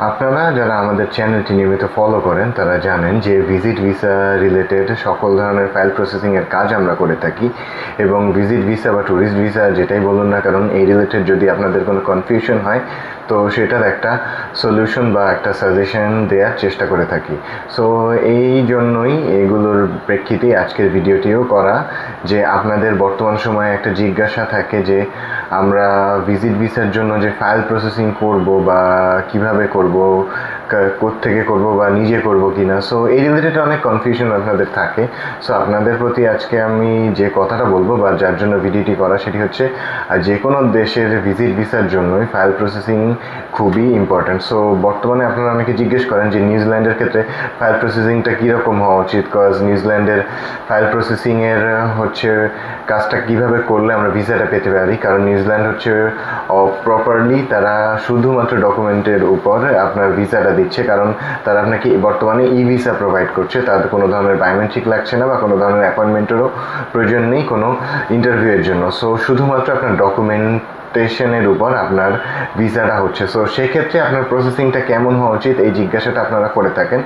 আপনারা যারা আমাদের চ্যানেলটি নিয়মিত ফলো করেন, তারা জানেন যে ভিজিট ভিসা রিলেটেড সকল ধরনের ফাইল প্রসেসিংয়ের কাজ আমরা করে থাকি এবং ভিজিট ভিসা বা ট্যুরিস্ট ভিসা যেটাই বলুন না কারণ এই রিলেটেড যদি আপনাদের কোনো কনফিউশন হয়, তো সেটার একটা সলিউশন বা একটা সাজেশন দেওয়ার চেষ্টা করে থাকি। সো এই জন্যই এগুলোর প্রেক্ষিতে আজকের ভিডিওটিও করা যে আপনাদের বর্তমান সময়ে একটা জিজ্ঞাসা থাকে যে আমরা ভিজিট ভিসার জন্য যে ফাইল প্রসেসিং করব বা কীভাবে করব Super Bowl, থেকে করব বা নিজে করব কি না সো এই রিলেটেড অনেক কনফিউশন আপনাদের থাকে। সো আপনাদের প্রতি আজকে আমি যে কথাটা বলব বা যার জন্য ভিডিওটি করা, সেটি হচ্ছে যে কোনো দেশের ভিজিট ভিসার জন্যই ফাইল প্রসেসিং খুবই ইম্পর্ট্যান্ট সো বর্তমানে আপনারা অনেকে জিজ্ঞেস করেন যে, নিউজিল্যান্ডের ক্ষেত্রে ফাইল প্রসেসিংটা কীরকম হওয়া উচিত? কজ নিউজিল্যান্ডের ফাইল প্রসেসিংয়ের হচ্ছে কাজটা কীভাবে করলে আমরা ভিসাটা পেতে পারি? কারণ নিউজিল্যান্ড হচ্ছে প্রপারলি তারা শুধুমাত্র ডকুমেন্টের উপর আপনার ভিসাটা দিচ্ছে, কারণ তারা আপনাকে বর্তমানে ই ভিসা প্রোভাইড করছে তাদের কোনো ধরনের বায়োমেট্রিক লাগছে না বা কোনো ধরনের অ্যাপয়েন্টমেন্টেরও প্রয়োজন নেই কোনো ইন্টারভিউয়ের জন্য। সো শুধুমাত্র আপনার ডকুমেন্ট টেশনের উপর আপনার ভিসাটা হচ্ছে। সো সেক্ষেত্রে আপনার প্রসেসিংটা কেমন হওয়া উচিত? এই জিজ্ঞাসাটা আপনারা করে থাকেন।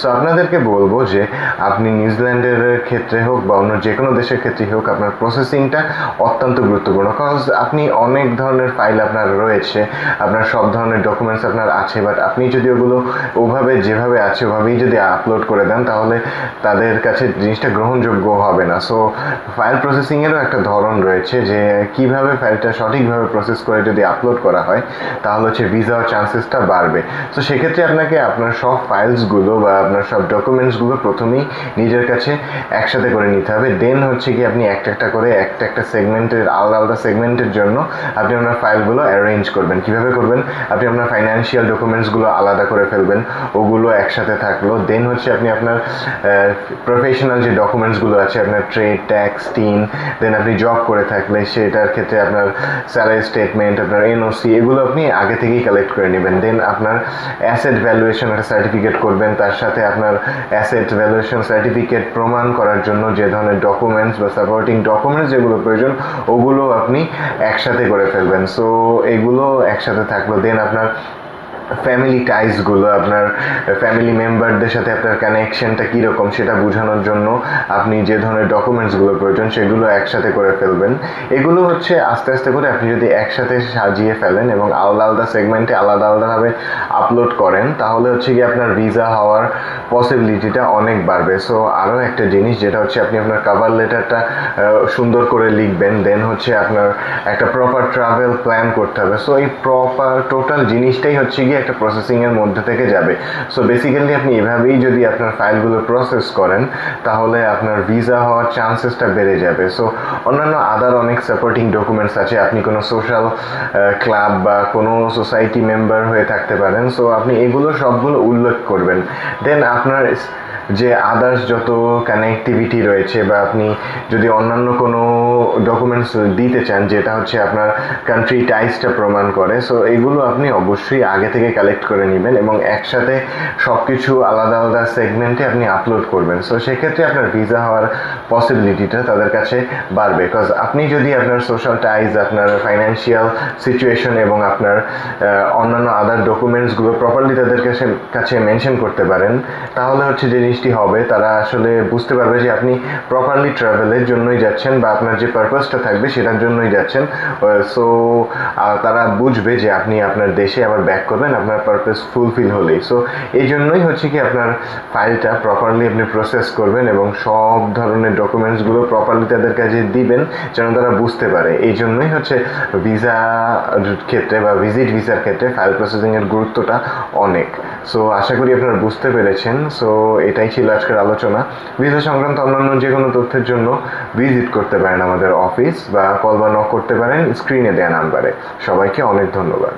সো আপনাদেরকে বলব যে, আপনি নিউজিল্যান্ডের ক্ষেত্রে হোক বা অন্য যে কোনো দেশের ক্ষেত্রে হোক, আপনার প্রসেসিংটা অত্যন্ত গুরুত্বপূর্ণ। কজ আপনি অনেক ধরনের ফাইল আপনার রয়েছে, আপনার সব ধরনের ডকুমেন্টস আপনার আছে বাট আপনি যদি ওগুলো ওভাবে, যেভাবে আছে, ওভাবেই যদি আপলোড করে দেন, তাহলে তাদের কাছে জিনিসটা গ্রহণযোগ্য হবে না। সো ফাইল প্রসেসিংয়েরও একটা ধরন রয়েছে যে, কীভাবে ফাইলটা সঠিকভাবে প্রসেস করে যদি আপলোড করা হয়, তাহলে হচ্ছে ভিসা চান্সেসটা বাড়বে। তো সেক্ষেত্রে আপনাকে আপনার সব ফাইলসগুলো বা আপনার সব ডকুমেন্টসগুলো প্রথমেই নিজের কাছে একসাথে করে নিতে হবে। দেন হচ্ছে কি আপনি একটা একটা করে একটা একটা সেগমেন্টের আলাদা আলাদা সেগমেন্টের জন্য আপনি আপনার ফাইলগুলো অ্যারেঞ্জ করবেন। কীভাবে করবেন? আপনি আপনার ফাইন্যান্সিয়াল ডকুমেন্টসগুলো আলাদা করে ফেলবেন, ওগুলো একসাথে থাকল। দেন হচ্ছে আপনি আপনার প্রফেশনাল যে ডকুমেন্টসগুলো আছে, আপনার ট্রেড ট্যাক্স টিন দেন আপনি জব করে থাকলে সেটার ক্ষেত্রে আপনার স্যালারি স্টেটমেন্ট আপনার এনওসি এগুলো আপনি আগে থেকেই কালেক্ট করে নেবেন। দেন আপনার অ্যাসেট ভ্যালুয়েশন একটা সার্টিফিকেট করবেন, তার সাথে আপনার অ্যাসেট ভ্যালুয়েশন সার্টিফিকেট প্রমাণ করার জন্য যে ধরনের ডকুমেন্টস বা সাপোর্টিং ডকুমেন্টস যেগুলো প্রয়োজন, ওগুলো আপনি একসাথে করে ফেলবেন। সো এগুলো একসাথে থাকল দেন আপনার ফ্যামিলি টাইজগুলো আপনার ফ্যামিলি মেম্বারদের সাথে আপনার কানেকশনটা কীরকম সেটা বোঝানোর জন্য আপনি যে ধরনের ডকুমেন্টসগুলো প্রয়োজন সেগুলো একসাথে করে ফেলবেন। এগুলো হচ্ছে আস্তে আস্তে করে আপনি যদি একসাথে সাজিয়ে ফেলেন এবং আলাদা আলাদা সেগমেন্টে আলাদা আলাদাভাবে আপলোড করেন, তাহলে হচ্ছে কি আপনার ভিসা হওয়ার পসিবিলিটিটা অনেক বাড়বে। সো আরও একটা জিনিস যেটা হচ্ছে আপনি আপনার কাভার লেটারটা সুন্দর করে লিখবেন দেন হচ্ছে আপনার একটা প্রপার ট্রাভেল প্ল্যান করতে হবে। সো এই প্রপার টোটাল জিনিসটাই হচ্ছে গিয়ে একটা প্রসেসিংয়ের মধ্যে থেকে যাবে। সো বেসিক্যালি আপনি এভাবেই যদি আপনার ফাইলগুলো প্রসেস করেন, তাহলে আপনার ভিসা হওয়ার চান্সেসটা বেড়ে যাবে। সো অন্যান্য আদার অনেক সাপোর্টিং ডকুমেন্টস আছে। আপনি কোনো সোশ্যাল ক্লাব বা কোনো সোসাইটি মেম্বার হয়ে থাকতে পারেন। সো আপনি এগুলো সবগুলো উল্লেখ করবেন। দেন আপনার যে আদার্স যত কানেক্টিভিটি রয়েছে বা আপনি যদি অন্যান্য কোনো ডকুমেন্টস দিতে চান, যেটা হচ্ছে আপনার কান্ট্রি টাইসটা প্রমাণ করে সো এগুলো আপনি অবশ্যই আগে থেকে কালেক্ট করে নেবেন এবং একসাথে সব কিছু আলাদা আলাদা সেগমেন্টে আপনি আপলোড করবেন। সো সেক্ষেত্রে আপনার ভিসা হওয়ার পসিবিলিটিটা তাদের কাছে বাড়বে। বিকজ আপনি যদি আপনার সোশ্যাল টাইজ আপনার ফাইন্যান্সিয়াল সিচুয়েশন এবং আপনার অন্যান্য আদার ডকুমেন্টসগুলো প্রপারলি তাদের কাছে কাছে মেনশন করতে পারেন, তাহলে হচ্ছে যে জিনিসটি হবে, তারা আসলে বুঝতে পারবে যে আপনি প্রপারলি ট্রাভেলের জন্যই যাচ্ছেন বা আপনার যে পারপাসটা থাকবে সেটার জন্যই যাচ্ছেন। সো তারা বুঝবে যে আপনি আপনার দেশে আবার ব্যাক করবেন, আপনার পারপাস ফুলফিল হলেই। সো এই জন্যই হচ্ছে কি আপনার ফাইলটা প্রপারলি আপনি প্রসেস করবেন এবং সব ধরনের ডকুমেন্টসগুলো প্রপারলি তাদের কাছে দিবেন যেন তারা বুঝতে পারে। এই জন্যই হচ্ছে ভিসা ক্ষেত্রে বা ভিজিট ভিসার ক্ষেত্রে ফাইল প্রসেসিংয়ের গুরুত্বটা অনেক। সো আশা করি আপনারা বুঝতে পেরেছেন। সো এটাই ছিল আজকের আলোচনা। ভিসা সংক্রান্ত অন্যান্য যে কোনো তথ্যের জন্য ভিজিট করতে পারেন আমাদের অফিস বা কল বা নক করতে পারেন স্ক্রিনে দেওয়া নাম্বারে। সবাইকে অনেক ধন্যবাদ।